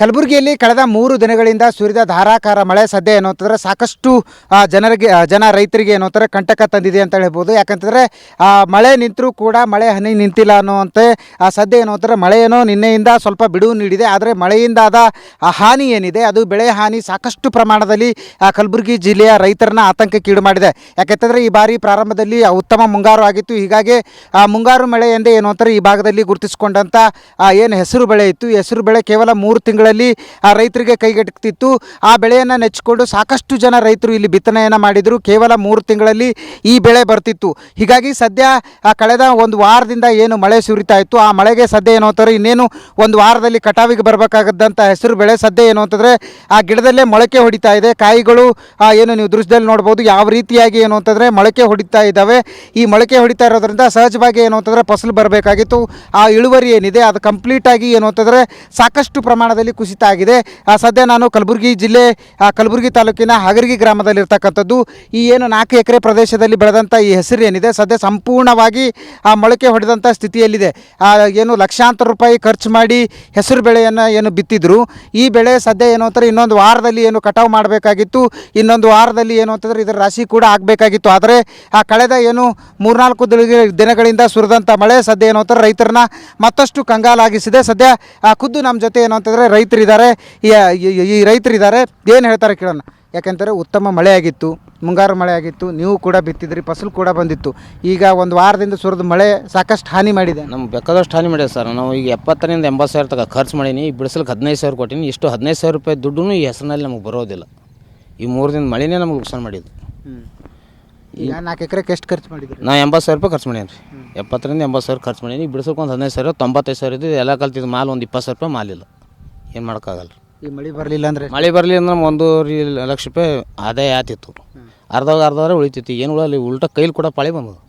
ಕಲಬುರಗಿಯಲ್ಲಿ ಕಳೆದ ಮೂರು ದಿನಗಳಿಂದ ಸುರಿದ ಧಾರಾಕಾರ ಮಳೆ, ಸದ್ಯ ಏನು ಅಂತಂದರೆ ಸಾಕಷ್ಟು ಜನರಿಗೆ ಜನ ರೈತರಿಗೆ ಏನು ಕಂಟಕ ತಂದಿದೆ ಅಂತ ಹೇಳ್ಬೋದು. ಯಾಕಂತಂದರೆ ಮಳೆ ನಿಂತರೂ ಕೂಡ ಮಳೆ ಹನಿ ನಿಂತಿಲ್ಲ ಅನ್ನುವಂತೆ, ಆ, ಸದ್ಯ ಏನು ಅಂತಾರೆ ಮಳೆ ಏನೋ ನಿನ್ನೆಯಿಂದ ಸ್ವಲ್ಪ ಬಿಡುವು ನೀಡಿದೆ. ಆದರೆ ಮಳೆಯಿಂದಾದ ಹಾನಿ ಏನಿದೆ, ಅದು ಬೆಳೆ ಹಾನಿ ಸಾಕಷ್ಟು ಪ್ರಮಾಣದಲ್ಲಿ ಕಲಬುರಗಿ ಜಿಲ್ಲೆಯ ರೈತರನ್ನ ಆತಂಕಕ್ಕೀಡು ಮಾಡಿದೆ. ಯಾಕಂತಂದರೆ, ಈ ಬಾರಿ ಪ್ರಾರಂಭದಲ್ಲಿ ಉತ್ತಮ ಮುಂಗಾರು ಆಗಿತ್ತು. ಹೀಗಾಗಿ ಮುಂಗಾರು ಮಳೆ ಎಂದೇ ಏನು ಅಂತಾರೆ ಈ ಭಾಗದಲ್ಲಿ ಗುರುತಿಸಿಕೊಂಡಂಥ ಏನು ಹೆಸರು ಬೆಳೆ ಇತ್ತು. ಹೆಸರು ಬೆಳೆ ಕೇವಲ ಮೂರು ತಿಂಗಳಲ್ಲಿ ಆ ರೈತರಿಗೆ ಕೈಗೆಟುಕ್ತಿತ್ತು. ಆ ಬೆಳೆಯನ್ನು ನೆಚ್ಚಿಕೊಂಡು ಸಾಕಷ್ಟು ಜನ ರೈತರು ಇಲ್ಲಿ ಬಿತ್ತನೆಯನ್ನು ಮಾಡಿದರು. ಕೇವಲ ಮೂರು ತಿಂಗಳಲ್ಲಿ ಈ ಬೆಳೆ ಬರ್ತಿತ್ತು. ಹೀಗಾಗಿ ಸದ್ಯ ಕಳೆದ ಒಂದು ವಾರದಿಂದ ಏನು ಮಳೆ ಸುರಿತಾ ಇತ್ತು. ಆ ಮಳೆಗೆ ಸದ್ಯ ಏನು ಅಂತಾರೆ, ಇನ್ನೇನು ಒಂದು ವಾರದಲ್ಲಿ ಕಟಾವಿಗೆ ಬರಬೇಕಾಗದ್ದಂಥ ಹೆಸರು ಬೆಳೆ ಸದ್ಯ ಏನು ಅಂತಂದರೆ, ಆ ಗಿಡದಲ್ಲೇ ಮೊಳಕೆ ಹೊಡಿತಾ ಇದೆ. ಕಾಯಿಗಳು ಏನು ನೀವು ದೃಶ್ಯದಲ್ಲಿ ನೋಡ್ಬೋದು, ಯಾವ ರೀತಿಯಾಗಿ ಏನು ಅಂತಂದರೆ ಮೊಳಕೆ ಹೊಡಿತಾ ಇದ್ದಾವೆ. ಈ ಮೊಳಕೆ ಹೊಡಿತಾ ಇರೋದ್ರಿಂದ ಸಹಜವಾಗಿ ಏನು ಅಂತಂದರೆ ಫಸಲು ಬರಬೇಕಾಗಿತ್ತು. ಆ ಇಳುವರಿ ಏನಿದೆ, ಅದು ಕಂಪ್ಲೀಟಾಗಿ ಏನು ಅಂತಂದರೆ ಸಾಕಷ್ಟು ಪ್ರಮಾಣದಲ್ಲಿ ಕುಸಿತ ಆಗಿದೆ. ಸದ್ಯ ನಾನು ಕಲಬುರಗಿ ಜಿಲ್ಲೆ ಕಲಬುರಗಿ ತಾಲೂಕಿನ ಹಗರ್ಗಿ ಗ್ರಾಮದಲ್ಲಿರ್ತಕ್ಕಂಥದ್ದು, ಈ ಏನು ನಾಲ್ಕು ಎಕರೆ ಪ್ರದೇಶದಲ್ಲಿ ಬೆಳೆದಂಥ ಈ ಹೆಸರು ಏನಿದೆ, ಸದ್ಯ ಸಂಪೂರ್ಣವಾಗಿ, ಆ, ಮೊಳಕೆ ಹೊಡೆದಂಥ ಸ್ಥಿತಿಯಲ್ಲಿದೆ. ಏನು ಲಕ್ಷಾಂತರ ರೂಪಾಯಿ ಖರ್ಚು ಮಾಡಿ ಹೆಸರು ಬೆಳೆಯನ್ನು ಏನು ಬಿತ್ತಿದ್ರು. ಈ ಬೆಳೆ ಸದ್ಯ ಏನು ಅಂತಾರೆ, ಇನ್ನೊಂದು ವಾರದಲ್ಲಿ ಏನು ಕಟಾವು ಮಾಡಬೇಕಾಗಿತ್ತು, ಇನ್ನೊಂದು ವಾರದಲ್ಲಿ ಏನು ಅಂತಂದರೆ ಇದರ ರಾಶಿ ಕೂಡ ಆಗಬೇಕಾಗಿತ್ತು. ಆದರೆ, ಆ, ಕಳೆದ ಏನು ಮೂರ್ನಾಲ್ಕು ದಿನ- ದಿನಗಳಿಂದ ಸುರಿದಂಥ ಮಳೆ ಸದ್ಯ ಏನು ಅಂತಾರೆ, ರೈತರನ್ನ ಮತ್ತಷ್ಟು ಕಂಗಾಲಾಗಿಸಿದೆ. ಸದ್ಯ, ಆ, ಖುದ್ದು ನಮ್ಮ ಜೊತೆ ಏನು ಅಂತಂದರೆ ರೈತರಿದ್ದಾರೆ ಈ ರೈತರಿದ್ದಾರೆ ಏನು ಹೇಳ್ತಾರೆ ಕೇಳೋಣ. ಯಾಕೆಂದರೆ ಉತ್ತಮ ಮಳೆ ಆಗಿತ್ತು ಮುಂಗಾರು ಮಳೆ ಆಗಿತ್ತು ನೀವು ಕೂಡ ಬಿತ್ತಿದ್ರಿ ಫಸಲು ಕೂಡ ಬಂದಿತ್ತು. ಈಗ ಒಂದು ವಾರದಿಂದ ಸುರಿದ ಮಳೆ ಸಾಕಷ್ಟು ಹಾನಿ ಮಾಡಿದೆ. ನಮ್ಗೆ ಬೇಕಾದಷ್ಟು ಹಾನಿ ಮಾಡಿದೆ ಸರ್. ನಾವು ಈಗ ಎಪ್ಪತ್ತರಿಂದ ಎಂಬತ್ತು ಸಾವಿರ ತನಕ ಖರ್ಚು ಮಾಡೀನಿ ಈ ಬಿಡಿಸಲಿಕ್ಕೆ ಹದಿನೈದು ಸಾವಿರ ಕೊಟ್ಟೀನಿ ಇಷ್ಟು ಹದಿನೈದು ಸಾವಿರ ರೂಪಾಯಿ ದುಡ್ಡು ಈ ಹೆಸರಿನಲ್ಲಿ ನಮಗೆ ಬರೋದಿಲ್ಲ. ಈ ಮೂರು ದಿನ ಮಳೆನೇ ನಮಗೆ ನುಕ್ಸಾನ್ ಮಾಡಿದ್ದು. ಈಗ ನಾಲ್ಕು ಎಕರೆಗೆ ಎಷ್ಟು ಖರ್ಚು ಮಾಡಿದ್ರಿ ನಾ ಎಂಬತ್ತು ಸಾವಿರ ರೂಪಾಯಿ ಖರ್ಚು ಮಾಡೀನಿ ರೀ. ಎಪ್ಪತ್ತರಿಂದ ಎಂಬತ್ತು ಸಾವಿರ ಖರ್ಚು ಮಾಡೀನಿ ಈಗ ಬಿಡಿಸೋಕೆ ಒಂದು ಹದಿನೈದು ಸಾವಿರ ತೊಂಬತ್ತೈದು ಸಾವಿರ ಇದ್ದು ಎಲ್ಲ ಕಲ್ತಿದ್ದು ಮಾಲ್ ಒಂದು ಇಪ್ಪತ್ತು ಸಾವಿರ ರೂಪಾಯಿ ಮಾಲಿಲ್ಲ ಏನು ಮಾಡೋಕ್ಕಾಗಲ್ಲ ಈ ಮಳೆ ಬರಲಿಲ್ಲ ಅಂದರೆ? ಮಳೆ ಬರಲಿ ಅಂದ್ರೆ ಒಂದು ಒಂದೂವರೆ ಲಕ್ಷ ರೂಪಾಯಿ ಆದಾಯ ಆತಿತ್ತು. ಅರ್ಧದಾಗ ಅರ್ಧ ಉಳಿತಿತ್ತು. ಏನು ಉಳಲಿ ಉಲ್ಟ ಕೈಲಿ ಕೂಡ ಪಾಳಿ ಬಂದದು.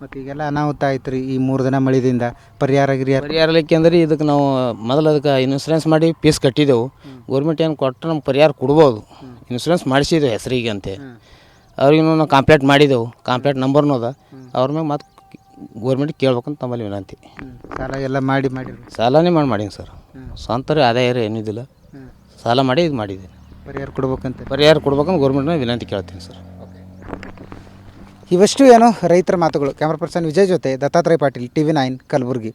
ಮತ್ತು ಈಗೆಲ್ಲ ಅನಾಹುತ ಆಯ್ತು ರೀ ಈ ಮೂರು ದಿನ ಮಳೆದಿಂದ. ಪರಿಹಾರ ಗಿರಿಯ ಪರಿಹಾರಲಿಕ್ಕೆ ಅಂದ್ರೆ ಇದಕ್ಕೆ ನಾವು ಮೊದಲು ಅದಕ್ಕೆ ಇನ್ಸೂರೆನ್ಸ್ ಮಾಡಿ ಪೀಸ್ ಕಟ್ಟಿದೆವು. ಗೌರ್ಮೆಂಟ್ ಏನು ಕೊಟ್ಟರೆ ನಮ್ಗೆ ಪರಿಹಾರ ಕೊಡ್ಬೋದು. ಇನ್ಸೂರೆನ್ಸ್ ಮಾಡಿಸಿದೆವು ಹೆಸರಿಗೆ ಅಂತೆ. ಅವ್ರಿಗೂ ನಾವು ಕಾಂಪ್ಲೇಟ್ ಮಾಡಿದೆವು. ಕಾಂಪ್ಲೇಟ್ ನಂಬರ್ನೂ ಅದ. ಅವ್ರ ಮ್ಯಾಗ ಮತ್ತೆ ಗೌರ್ಮೆಂಟ್ ಕೇಳ್ಬೇಕಂತ ತಮ್ಮಲ್ಲಿ ವಿನಂತಿ. ಸಾಲ ಎಲ್ಲ ಮಾಡಿ ಮಾಡಿ ಸಾಲನೇ ಮಾಡಿ ಮಾಡೀನಿ ಸರ್. ಸ್ವಂತ ಆದಾಯ ಏನಿದಿಲ್ಲ ಸಾಲ ಮಾಡಿ ಇದು ಮಾಡಿದ್ದೀನಿ ಪರಿಹಾರ ಕೊಡ್ಬೇಕಂತ? ಪರಿಹಾರ ಕೊಡ್ಬೇಕಂತ ಗೌರ್ಮೆಂಟ್ನ ವಿನಂತಿ ಕೇಳ್ತೀನಿ ಸರ್. ಇವಷ್ಟು ಏನು ರೈತರ ಮಾತುಗಳು. ಕ್ಯಾಮ್ರಾ ಪರ್ಸನ್ ವಿಜಯ್ ಜೊತೆ Dattatreya Patil T V nine Kalaburagi.